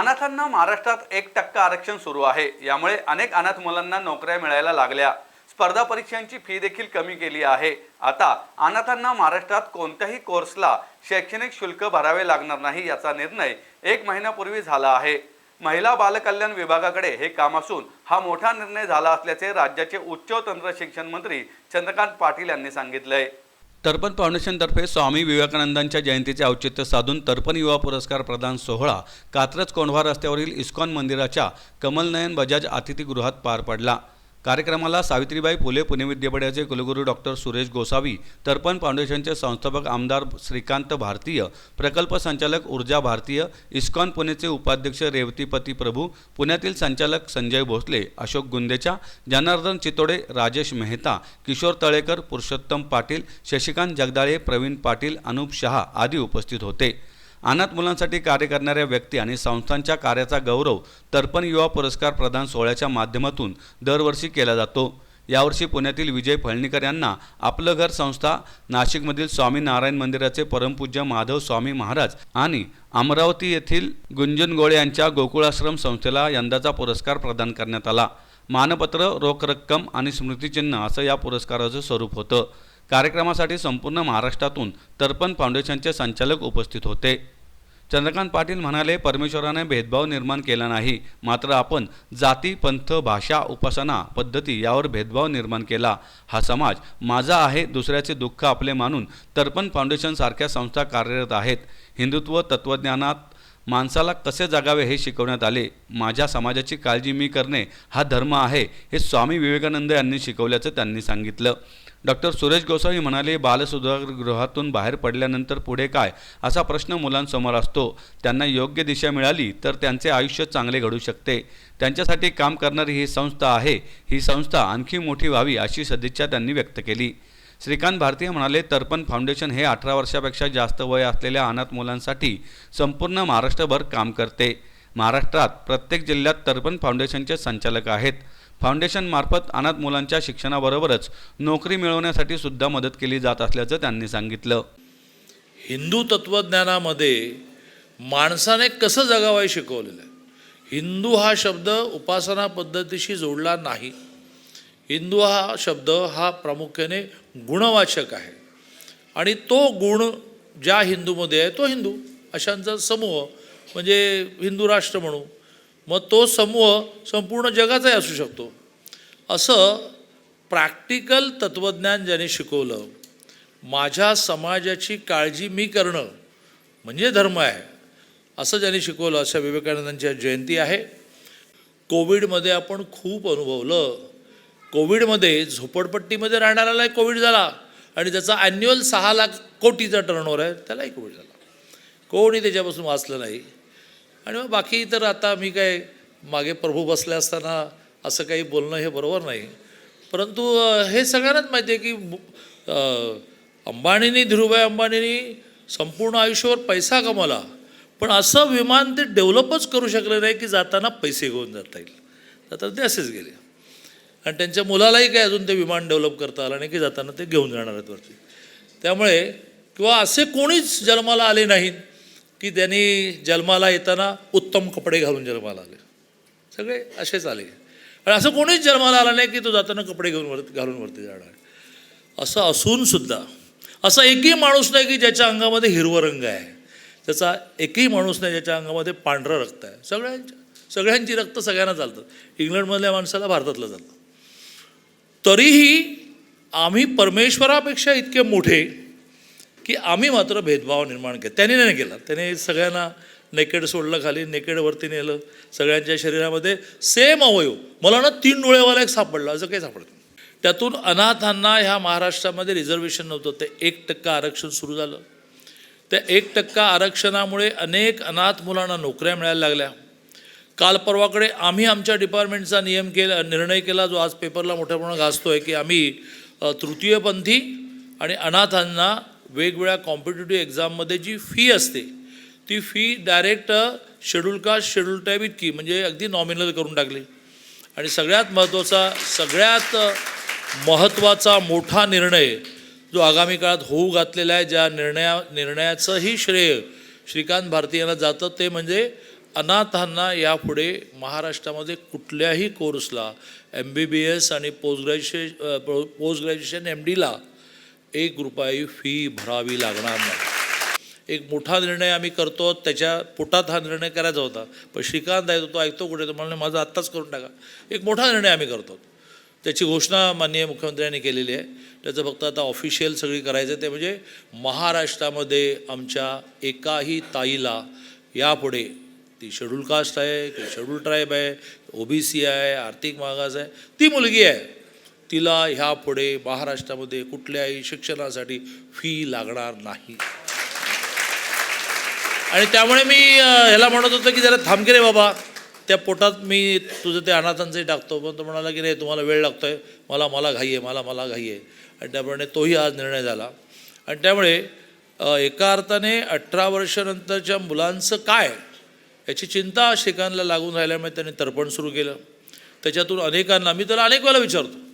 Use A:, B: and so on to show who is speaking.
A: अनाथांना महाराष्ट्रात एक टक्का आरक्षण सुरू आहे. यामुळे अनेक अनाथ मुलांना नोकऱ्या मिळायला लागल्या. स्पर्धा परीक्षांची फी देखील कमी केली आहे. आता अनाथांना महाराष्ट्रात कोणत्याही कोर्सला शैक्षणिक शुल्क भरावे लागणार नाही याचा निर्णय एक महिन्यापूर्वी झाला आहे. महिला बालकल्याण विभागाकडे हे काम असून हा मोठा निर्णय झाला असल्याचे राज्याचे उच्च तंत्र शिक्षण मंत्री चंद्रकांत पाटील यांनी सांगितलंय. तर्पण फाउंडेशनतर्फे स्वामी विवेकानंदांच्या जयंतीचे औचित्य साधून तर्पण युवा पुरस्कार प्रदान सोहळा कात्रज कोंढवा रस्त्यावरील इस्कॉन मंदिराच्या कमलनयन बजाज अतिथीगृहात पार पडला. कार्यक्रमाला सावित्रीबाई फुले पुणे विद्यापीठाचे कुलगुरू डॉक्टर सुरेश गोसावी तर्पण फाउंडेशनचे संस्थापक आमदार श्रीकांत भारतीय प्रकल्प संचालक ऊर्जा भारतीय इस्कॉन पुणेचे उपाध्यक्ष रेवतीपती प्रभू पुण्यातील संचालक संजय भोसले अशोक गुंदेचा जनार्दन चितोडे राजेश मेहता किशोर तळेकर पुरुषोत्तम पाटील शशिकांत जगदाळे प्रवीण पाटील अनुप शहा आदी उपस्थित होते. अनाथ मुलांसाठी कार्य करणाऱ्या व्यक्ती आणि संस्थांच्या कार्याचा गौरव तर्पण युवा पुरस्कार प्रदान सोहळ्याच्या माध्यमातून दरवर्षी केला जातो. यावर्षी पुण्यातील विजय फळणीकर यांना आपलं घर संस्था नाशिकमधील स्वामी नारायण मंदिराचे परमपूज्य माधव स्वामी महाराज आणि अमरावती येथील गुंजन गोळे यांच्या गोकुळाश्रम संस्थेला यंदाचा पुरस्कार प्रदान करण्यात आला. मानपत्र रोख रक्कम आणि स्मृतिचिन्ह असं या पुरस्काराचं स्वरूप होतं. कार्यक्रमासाठी संपूर्ण महाराष्ट्रातून तर्पण फाउंडेशनचे संचालक उपस्थित होते. चंद्रकांत पाटील म्हणाले परमेश्वराने भेदभाव निर्माण केला नाही मात्र आपण जाती पंथ भाषा उपासना पद्धती यावर भेदभाव निर्माण केला. हा समाज माझा आहे दुसऱ्याचे दुःख आपले मानून तर्पण फाउंडेशनसारख्या संस्था कार्यरत आहेत. हिंदुत्व तत्त्वज्ञानात माणसाला कसे जगावे हे शिकवण्यात आले माझ्या समाजाची काळजी मी करणे हा धर्म आहे हे स्वामी विवेकानंद यांनी शिकवल्याचं त्यांनी सांगितलं. डॉक्टर सुरेश गोसावी म्हणाले बालसुधारगृहातून बाहेर पडल्यानंतर पुढे काय? असा प्रश्न मुलांसमोर असतो. त्यांना योग्य दिशा मिळाली तर त्यांचे आयुष्य चांगले घडू शकते. त्यांच्यासाठी काम करणारी ही संस्था आहे ही संस्था आणखी मोठी व्हावी अशी सदिच्छा त्यांनी व्यक्त केली. श्रीकांत भारतीय म्हणाले तर्पण फाउंडेशन हे अठरा वर्षापेक्षा जास्त वय असलेल्या अनाथ मुलांसाठी संपूर्ण महाराष्ट्रभर काम करते. महाराष्ट्रात प्रत्येक जिल्ह्यात तर्पण फाउंडेशनचे संचालक आहेत. फाउंडेशनमार्फत अनाथ मुलांच्या शिक्षणाबरोबरच नोकरी मिळवण्यासाठी सुद्धा मदत केली जात असल्याचं त्यांनी सांगितलं.
B: हिंदू तत्त्वज्ञानामध्ये माणसाने कसं जगावं हे शिकवलेलं आहे? हिंदू हा शब्द उपासना पद्धतीशी जोडला नाही. हिंदू हा शब्द हा प्रामुख्याने गुणवाचक आहे. आणि तो गुण ज्या हिंदूमध्ये आहे तो हिंदू अशांचा समूह म्हणजे हिंदू राष्ट्र म्हणू मग तो समूह संपूर्ण जगाचाही असू शकतो. असं प्रॅक्टिकल तत्त्वज्ञान ज्याने शिकवलं माझ्या समाजाची काळजी मी करणं म्हणजे धर्म आहे. असं ज्यांनी शिकवलं अशा विवेकानंदांच्या जयंती आहे. कोविडमध्ये आपण खूप अनुभवलं. कोविडमध्ये झोपडपट्टीमध्ये राहणाऱ्यालाही कोविड झाला. आणि त्याचा ॲन्युअल सहा लाख कोटीचा टर्नओव्हर आहे. त्यालाही कोविड झाला. कोणी त्याच्यापासून वाचलं नाही. आणि मग बाकी तर आता मी काय मागे प्रभू बसले असताना असं काही बोलणं हे बरोबर नाही. परंतु हे सगळ्यांनाच माहिती आहे की अंबाणींनी धीरूभाई अंबानीनी संपूर्ण आयुष्यावर पैसा कमवला. पण असं विमान ते डेव्हलपच करू शकले नाही की जाताना पैसे घेऊन जाता येईल. तर ते असेच गेले. आणि त्यांच्या मुलालाही काय अजून ते विमान डेव्हलप करता आलं नाही की जाताना ते घेऊन जाणार आहेत वरती. त्यामुळे किंवा असे कोणीच जन्माला आले नाहीत की त्यांनी जन्माला येताना उत्तम कपडे घालून जन्माला आले. सगळे असेच आले. आणि असं कोणीच जन्माला आला नाही की तो जाताना कपडे घेऊन वर घालून वरती जाणार. असं असूनसुद्धा असा एकही माणूस नाही की ज्याच्या अंगामध्ये हिरवं रंग आहे. त्याचा एकही माणूस नाही ज्याच्या अंगामध्ये पांढरं रक्त आहे. सगळ्यांच्या सगळ्यांची रक्त सगळ्यांना चालतं. इंग्लंडमधल्या माणसाला भारतातलं चालतं. तरीही आम्ही परमेश्वरापेक्षा इतके मोठे की आम्ही मात्र भेदभाव निर्माण केला. त्याने नाही केला. त्याने सगळ्यांना नेकेड सोडलं खाली नेकेडवरती नेलं. सगळ्यांच्या शरीरामध्ये सेम अवयव. मला ना तीन डोळेवाला एक सापडला. असं काही सापडलं त्यातून अनाथांना ह्या महाराष्ट्रामध्ये रिझर्वेशन नव्हतं. ते एक टक्का आरक्षण सुरू झालं. त्या एक टक्का आरक्षणामुळे अनेक अनाथ मुलांना नोकऱ्या मिळायला लागल्या. काल परवाकडे आम्ही आमच्या डिपार्टमेंटचा नियम केला निर्णय केला जो आज पेपरला मोठ्या प्रमाणात गाजतो आहे की आम्ही तृतीयपंथी आणि अनाथांना वेगवेगळ्या कॉम्पिटेटिव्ह एक्झाममध्ये जी फी असते ती fee direct schedule caste schedule type इतकी म्हणजे अगदी नॉमिनल करून टाकली. आणि सगळ्यात महत्त्वाचा सगळ्यात महत्त्वाचा मोठा निर्णय जो आगामी काळात होऊ घातलेला आहे ज्या निर्णया निर्णयाचंही श्रेय श्रीकांत भारती यांना जातं ते म्हणजे अनाथांना यापुढे महाराष्ट्रामध्ये कुठल्याही कोर्सला एम बी बी एस आणि post graduation post graduation M डीला एक रुपयाही फी भरावी लागणार नाही. एक मोठा निर्णय आम्ही करतो त्याच्या पोटात हा निर्णय करायचा होता. पण श्रीकांत आहे तो ऐकतो कुठे तो म्हणले माझा आत्ताच करून टाका. एक मोठा निर्णय आम्ही करतो. त्याची घोषणा माननीय मुख्यमंत्र्यांनी केलेली आहे. त्याचं फक्त आता ऑफिशियल सगळी करायचं आहे ते म्हणजे महाराष्ट्रामध्ये आमच्या एकाही ताईला यापुढे ती शेड्यूल कास्ट आहे की शेड्यूल ट्राईब आहे ओ बी सी आहे आर्थिक मागास आहे. ती मुलगी आहे. तिला ह्यापुढे महाराष्ट्रामध्ये कुठल्याही शिक्षणासाठी फी लागणार नाही. आणि त्यामुळे मी ह्याला म्हणत होतो की जरा थांबके रे बाबा. त्या पोटात मी तुझं ते अनाथांचंही टाकतो. पण तो म्हणाला की नाही तुम्हाला वेळ लागतो आहे मला मला घाई आहे मला मला घाई आहे. आणि त्याप्रमाणे तोही आज निर्णय झाला. आणि त्यामुळे एका अर्थाने अठरा वर्षानंतरच्या मुलांचं काय? याची चिंता श्रीकांतला लागून राहिल्यामुळे त्यांनी तर्पण सुरू केलं. त्याच्यातून अनेकांना मी त्याला अनेक वेळेला विचारतो